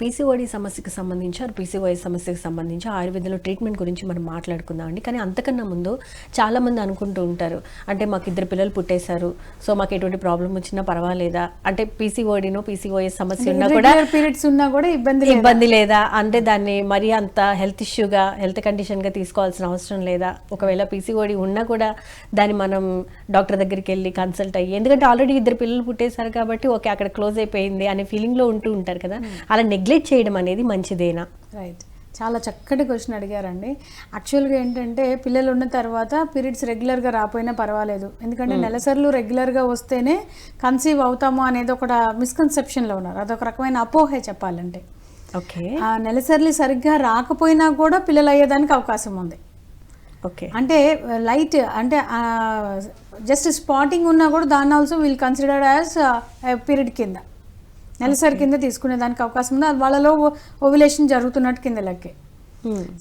PCOD సమస్యకు సంబంధించి are పీసీఓఐ సమస్యకు సంబంధించి ఆయుర్వేదంలో ట్రీట్మెంట్ గురించి మనం మాట్లాడుకుందాం అండి. కానీ అంతకన్నా ముందు చాలా మంది అనుకుంటూ ఉంటారు. అంటే మాకు ఇద్దరు పిల్లలు పుట్టేశారు. సో మాకు ఎటువంటి ప్రాబ్లం వచ్చినా పర్వాలేదా? అంటే పీసీఓడినో పీసీఓఐ సమస్య ఉన్నా కూడా పీరియడ్స్ ఉన్నా కూడా ఇబ్బంది ఇబ్బంది లేదా? అంటే దాన్ని మరీ అంత హెల్త్ ఇష్యూగా హెల్త్ కండిషన్గా తీసుకోవాల్సిన అవసరం లేదా? ఒకవేళ పీసీఓడి ఉన్నా కూడా దాన్ని మనం డాక్టర్ దగ్గరికి వెళ్ళి కన్సల్ట్ అయ్యి ఎందుకంటే ఆల్రెడీ ఇద్దరు పిల్లలు పుట్టేశారు కాబట్టి ఓకే అక్కడ క్లోజ్ అయిపోయింది అనే ఫీలింగ్లో ఉంటూ ఉంటారు కదా. అలా నెగ్లెక్ట్ చేయడం అనేది మంచిదేనా? రైట్ చాలా చక్కటి క్వశ్చన్ అడిగారండి. యాక్చువల్గా ఏంటంటే పిల్లలు ఉన్న తర్వాత పీరియడ్స్ రెగ్యులర్గా రాపోయినా పర్వాలేదు. ఎందుకంటే నెలసర్లు రెగ్యులర్గా వస్తేనే కన్సీవ్ అవుతాము అనేది ఒక మిస్కన్సెప్షన్లో ఉన్నారు. అదొక రకమైన అపోహే చెప్పాలంటే. ఓకే ఆ నెలసర్లు సరిగ్గా రాకపోయినా కూడా పిల్లలు అయ్యేదానికి అవకాశం ఉంది. ఓకే అంటే లైట్ అంటే జస్ట్ స్పాటింగ్ ఉన్నా కూడా దాన్ని also will considered as period కింద. నెలసరి కింద తీసుకునే దానికి అవకాశం ఉంది. అది వాళ్ళలో ఓవిలేషన్ జరుగుతున్నట్టు కింద లెక్కే.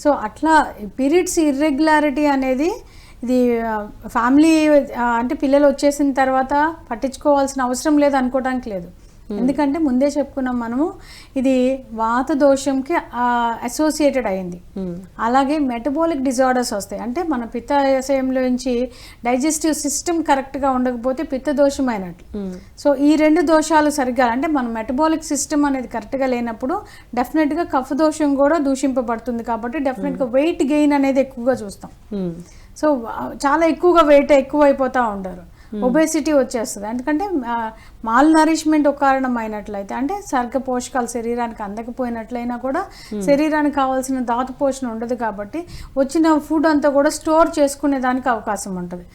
సో అట్లా పీరియడ్స్ ఇర్రెగ్యులారిటీ అనేది ఇది ఫ్యామిలీ అంటే పిల్లలు వచ్చేసిన తర్వాత పట్టించుకోవాల్సిన అవసరం లేదు అనుకోవడానికి లేదు. ఎందుకంటే ముందే చెప్పుకున్నాం మనము ఇది వాత దోషంకి అసోసియేటెడ్ అయింది. అలాగే మెటబాలిక్ డిజార్డర్స్ వస్తాయి. అంటే మన పిత్తాశయంలో నుంచి డైజెస్టివ్ సిస్టమ్ కరెక్ట్గా ఉండకపోతే పిత్త దోషం అయినట్లు సో ఈ రెండు దోషాలు సరిగ్గా అంటే మన మెటబాలిక్ సిస్టమ్ అనేది కరెక్ట్గా లేనప్పుడు డెఫినెట్గా కఫ దోషం కూడా దూషింపబడుతుంది కాబట్టి డెఫినెట్గా వెయిట్ గెయిన్ అనేది ఎక్కువగా చూస్తాం. సో చాలా ఎక్కువగా వెయిట్ ఎక్కువ అయిపోతూ ఉంటారు. ఒబేసిటీ వచ్చేస్తుంది. ఎందుకంటే మాల్ నరిష్మెంట్ ఒక కారణం అయినట్లయితే అంటే సరిగ్గా పోషకాలు శరీరానికి అందకపోయినట్లయినా కూడా శరీరానికి కావాల్సిన దాతు పోషణ ఉండదు కాబట్టి వచ్చిన ఫుడ్ అంతా కూడా స్టోర్ చేసుకునే దానికి అవకాశం ఉంటుంది.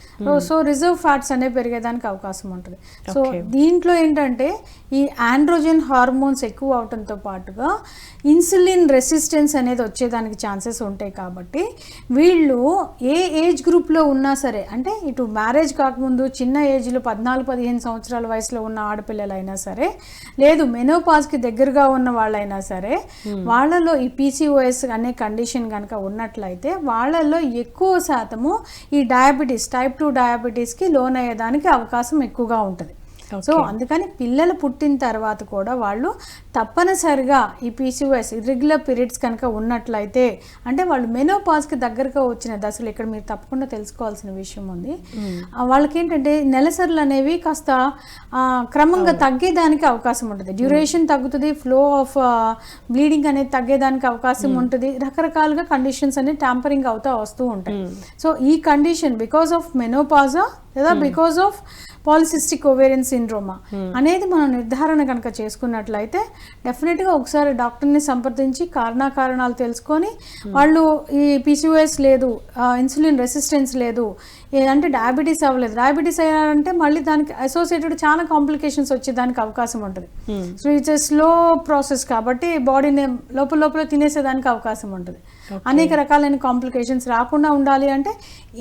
సో రిజర్వ్ ఫ్యాట్స్ అనేవి పెరిగేదానికి అవకాశం ఉంటుంది. సో దీంట్లో ఏంటంటే ఈ ఆండ్రోజన్ హార్మోన్స్ ఎక్కువ అవడంతో పాటుగా ఇన్సులిన్ రెసిస్టెన్స్ అనేది వచ్చేదానికి ఛాన్సెస్ ఉంటాయి కాబట్టి వీళ్ళు ఏ ఏజ్ గ్రూప్లో ఉన్నా సరే అంటే ఇటు మ్యారేజ్ కాకముందు చిన్న ఏజ్లో పద్నాలుగు పదిహేను సంవత్సరాల వయసులో ఉన్న ఆడపిల్లలైనా సరే లేదు మెనోపాజ్కి దగ్గరగా ఉన్న వాళ్ళైనా సరే వాళ్ళలో ఈ పీసీఓఎస్ అనే కండిషన్ కనుక ఉన్నట్లయితే వాళ్ళల్లో ఎక్కువ శాతము ఈ డయాబెటీస్ టైప్ టూ డయాబెటీస్కి లోన్ అయ్యేదానికి అవకాశం ఎక్కువగా ఉంటుంది. సో అందుకని పిల్లలు పుట్టిన తర్వాత కూడా వాళ్ళు తప్పనిసరిగా ఈ పీసీఓఎస్ ఇర్రెగ్యులర్ పీరియడ్స్ కనుక ఉన్నట్లయితే అంటే వాళ్ళు మెనోపాజ్కి దగ్గరగా వచ్చిన దశలు ఇక్కడ మీరు తప్పకుండా తెలుసుకోవాల్సిన విషయం ఉంది. ఆ, వాళ్ళకి ఏంటంటే నెలసరులు అనేవి కాస్త క్రమంగా తగ్గేదానికి అవకాశం ఉంటుంది. డ్యూరేషన్ తగ్గుతుంది ఫ్లో ఆఫ్ బ్లీడింగ్ అనేది తగ్గేదానికి అవకాశం ఉంటుంది. రకరకాలుగా కండిషన్స్ అనేవి ట్యాంపరింగ్ అవుతా వస్తూ ఉంటాయి. సో ఈ కండిషన్ బికాస్ ఆఫ్ మెనోపాజా లేదా బికాస్ ఆఫ్ పాలిసిస్టిక్ ఓవేరియన్ సిండ్రోమా అనేది మనం నిర్ధారణ కనుక చేసుకున్నట్లయితే డెఫినెట్గా ఒకసారి డాక్టర్ని సంప్రదించి కారణాకారణాలు తెలుసుకొని వాళ్ళు ఈ పీసీఓఎస్ లేదు ఇన్సులిన్ రెసిస్టెన్స్ లేదు అంటే డయాబెటీస్ అవ్వలేదు. డయాబెటీస్ అయ్యారంటే మళ్ళీ దానికి అసోసియేటెడ్ చాలా కాంప్లికేషన్స్ వచ్చేదానికి అవకాశం ఉంటుంది. సో ఇట్స్ స్లో ప్రాసెస్ కాబట్టి బాడీని లోపల లోపల తినేసేదానికి అవకాశం ఉంటుంది. అనేక రకాలైన కాంప్లికేషన్స్ రాకుండా ఉండాలి అంటే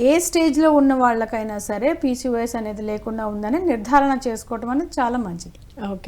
ఏ స్టేజ్లో ఉన్న వాళ్ళకైనా సరే పీసీఓఎస్ అనేది లేకుండా ఉందని నిర్ధారణ చేసుకోవటం అనేది చాలా మంచిది. ఓకే